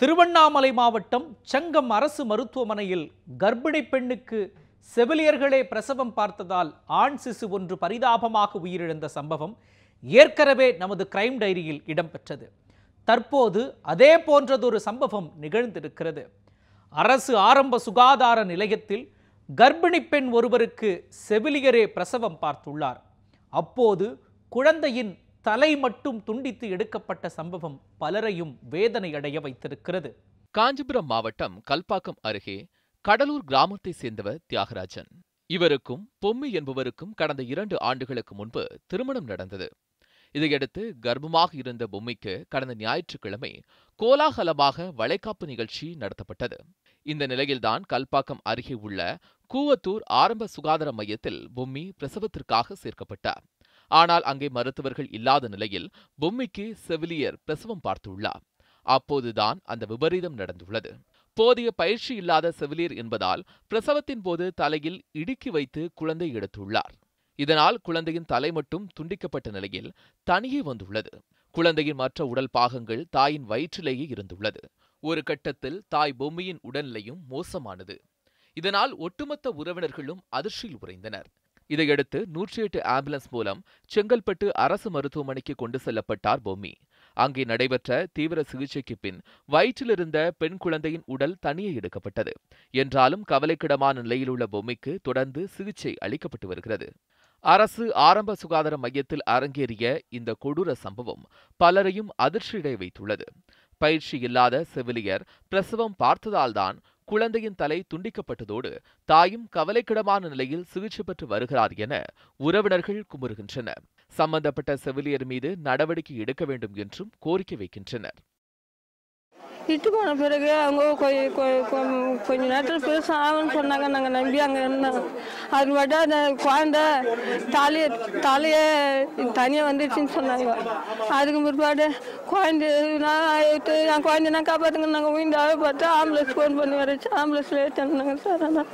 திருவண்ணாமலை மாவட்டம் சங்கம் அரசு மருத்துவமனையில் கர்ப்பிணி பெண்ணுக்கு செவிலியர்களே பிரசவம் பார்த்ததால் ஆண் சிசு ஒன்று பரிதாபமாக உயிரிழந்த சம்பவம் ஏற்கனவே நமது கிரைம் டைரியில் இடம்பெற்றது. தற்போது அதே போன்றதொரு சம்பவம் நிகழ்ந்திருக்கிறது. அரசு ஆரம்ப சுகாதார நிலையத்தில் கர்ப்பிணி பெண் ஒருவருக்கு செவிலியரே பிரசவம் பார்த்துள்ளார். அப்போது குழந்தையின் தலை மட்டும் துண்டித்து எடுக்கப்பட்ட சம்பவம் பலரையும் வேதனை அடைய வைத்திருக்கிறது. காஞ்சிபுரம் மாவட்டம் கல்பாக்கம் அருகே கடலூர் கிராமத்தை சேர்ந்தவர் தியாகராஜன். இவருக்கும் பொம்மி என்பவருக்கும் கடந்த இரண்டு ஆண்டுகளுக்கு முன்பு திருமணம் நடந்தது. இதையடுத்து கர்ப்பமாக இருந்த பொம்மிக்கு கடந்த ஞாயிற்றுக்கிழமை கோலாகலமாக வளைகாப்பு நிகழ்ச்சி நடத்தப்பட்டது. இந்த நிலையில்தான் கல்பாக்கம் அருகே உள்ள கூவத்தூர் ஆரம்ப சுகாதார மையத்தில் பொம்மி பிரசவத்திற்காக சேர்க்கப்பட்டார். ஆனால் அங்கே மருத்துவர்கள் இல்லாத நிலையில் பொம்மிக்கு செவிலியர் பிரசவம் பார்த்துள்ளார். அப்போதுதான் அந்த விபரீதம் நடந்துள்ளது. போதிய பயிற்சி இல்லாத செவிலியர் என்பதால் பிரசவத்தின் போது தலையில் இடுக்கி வைத்து குழந்தை எடுத்துள்ளார். இதனால் குழந்தையின் தலை மட்டும் துண்டிக்கப்பட்ட நிலையில் தனியே வந்துள்ளது. குழந்தையின் மற்ற உடல் பாகங்கள் தாயின் வயிற்றிலேயே இருந்துள்ளது. ஒரு கட்டத்தில் தாய் பொம்மியின் உடல்நிலையும் மோசமானது. இதனால் ஒட்டுமொத்த உறவினர்களும் அதிர்ச்சியில் உறைந்தனர். இதையடுத்து நூற்றி எட்டு ஆம்புலன்ஸ் மூலம் செங்கல்பட்டு அரசு மருத்துவமனைக்கு கொண்டு செல்லப்பட்டார் பொம்மி. அங்கே நடைபெற்ற தீவிர சிகிச்சைக்கு பின் வயிற்றிலிருந்த பெண் குழந்தையின் உடல் தனியே எடுக்கப்பட்டது. என்றாலும் கவலைக்கிடமான நிலையில் உள்ள பொம்மிக்கு தொடர்ந்து சிகிச்சை அளிக்கப்பட்டு வருகிறது. அரசு ஆரம்ப சுகாதார மையத்தில் அரங்கேறிய இந்த கொடூர சம்பவம் பலரையும் அதிர்ச்சியடை வைத்துள்ளது. பயிற்சி இல்லாத செவிலியர் பிரசவம் பார்த்ததால்தான் குழந்தையின் தலை துண்டிக்கப்பட்டதோடு தாயும் கவலைக்கிடமான நிலையில் சிகிச்சை பெற்று வருகிறார் என உறவினர்கள் குமுறுகின்றனர். சம்பந்தப்பட்ட செவிலியர் மீது நடவடிக்கை எடுக்க வேண்டும் என்றும் கோரிக்கை வைக்கின்றனர். இட்டு போன பிறகு அவங்க கொஞ்ச நேரத்தில் பெருசாக ஆகும்னு சொன்னாங்க. நாங்கள் நம்பி அங்கே இருந்தோம். அது மட்டும் அந்த குழந்த தலையை தலையை தனியாக வந்துடுச்சுன்னு சொன்னாங்க. அதுக்கு பிற்பாடு குழந்தை நான் என் குழந்தை நான் காப்பாற்றுங்க நாங்கள் உயிர்ந்து பார்த்தா ஆம்புலன்ஸ் ஃபோன் பண்ணி வரைச்சு ஆம்புலன்ஸில் ஏற்றினாங்க சார் ஆனால்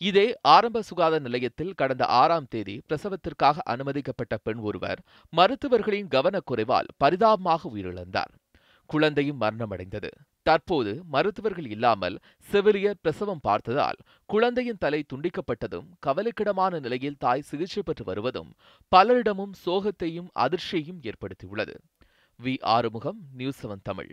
இதே ஆரம்ப சுகாதார நிலையத்தில் கடந்த ஆறாம் தேதி பிரசவத்திற்காக அனுமதிக்கப்பட்ட பெண் ஒருவர் மருத்துவர்களின் கவனக்குறைவால் பரிதாபமாக உயிரிழந்தார். குழந்தையும் மரணமடைந்தது. தற்போது மருத்துவர்கள் இல்லாமல் செவிலியர் பிரசவம் பார்த்ததால் குழந்தையின் தலை துண்டிக்கப்பட்டதும் கவலைக்கிடமான நிலையில் தாய் சிகிச்சை பெற்று வருவதும் பலரிடமும் சோகத்தையும் அதிர்ச்சியையும் ஏற்படுத்தியுள்ளது. V Arumugam news seven Tamil.